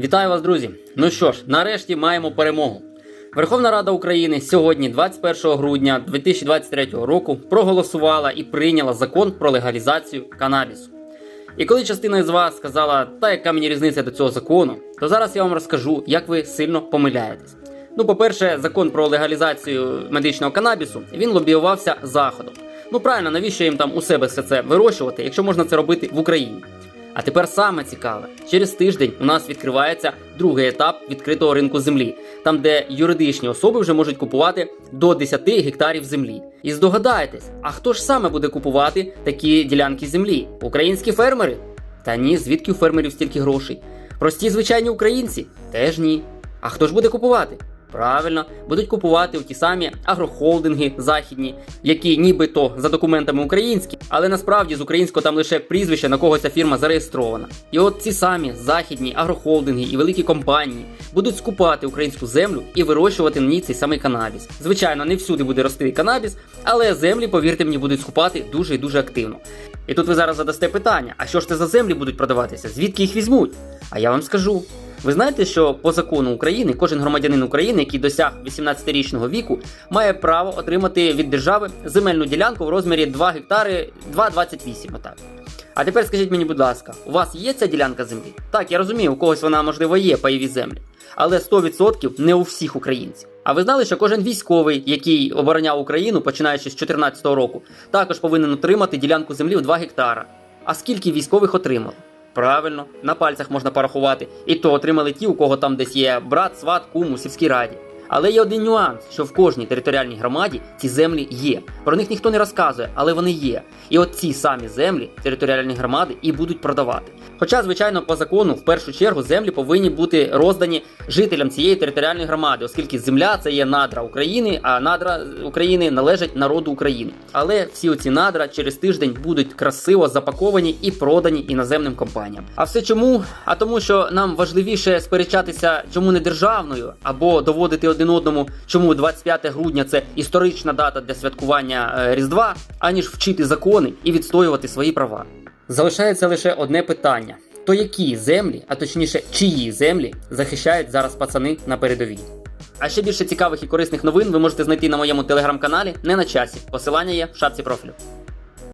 Вітаю вас, друзі! Ну що ж, нарешті маємо перемогу. Верховна Рада України сьогодні, 21 грудня 2023 року, проголосувала і прийняла закон про легалізацію канабісу. І коли частина з вас сказала, та яка мені різниця до цього закону, то зараз я вам розкажу, як ви сильно помиляєтесь. Ну, по-перше, закон про легалізацію медичного канабісу він лобіювався заходом. Ну правильно, навіщо їм там у себе все це вирощувати, якщо можна це робити в Україні? А тепер саме цікаве: через тиждень у нас відкривається другий етап відкритого ринку землі, там де юридичні особи вже можуть купувати до 10 гектарів землі. І здогадайтесь, а хто ж саме буде купувати такі ділянки землі? Українські фермери? Та ні, звідки у фермерів стільки грошей? Прості звичайні українці? Теж ні. А хто ж буде купувати? Правильно, будуть купувати ті самі агрохолдинги західні, які нібито за документами українські, але насправді з українського там лише прізвище на кого ця фірма зареєстрована. І от ці самі західні агрохолдинги і великі компанії будуть скупати українську землю і вирощувати на ній цей самий канабіс. Звичайно, не всюди буде рости канабіс, але землі, повірте мені, будуть скупати дуже і дуже активно. І тут ви зараз задасте питання: а що ж це за землі будуть продаватися? Звідки їх візьмуть? А я вам скажу. Ви знаєте, що по закону України кожен громадянин України, який досяг 18-річного віку, має право отримати від держави земельну ділянку в розмірі 2 гектари 2,28 отак. А тепер скажіть мені, будь ласка, у вас є ця ділянка землі? Так, я розумію, у когось вона можливо є пайові землі, але 100% не у всіх українців. А ви знали, що кожен військовий, який обороняв Україну, починаючи з 2014 року, також повинен отримати ділянку землі в 2 гектара. А скільки військових отримали? Правильно, на пальцях можна порахувати. І то отримали ті, у кого там десь є брат, сват, кум у сільській раді. Але є один нюанс, що в кожній територіальній громаді ці землі є. Про них ніхто не розказує, але вони є. І от ці самі землі територіальні громади і будуть продавати. Хоча, звичайно, по закону, в першу чергу, землі повинні бути роздані жителям цієї територіальної громади, оскільки земля це є надра України, а надра України належать народу України. Але всі оці надра через тиждень будуть красиво запаковані і продані іноземним компаніям. А все чому? А тому, що нам важливіше сперечатися, чому не державною, або доводити один одному, чому 25 грудня це історична дата для святкування е, Різдва, аніж вчити закони і відстоювати свої права. Залишається лише одне питання: то які землі, а точніше, чиї землі захищають зараз пацани на передовій? А ще більше цікавих і корисних новин ви можете знайти на моєму телеграм-каналі не на часі. Посилання є в шапці профілю.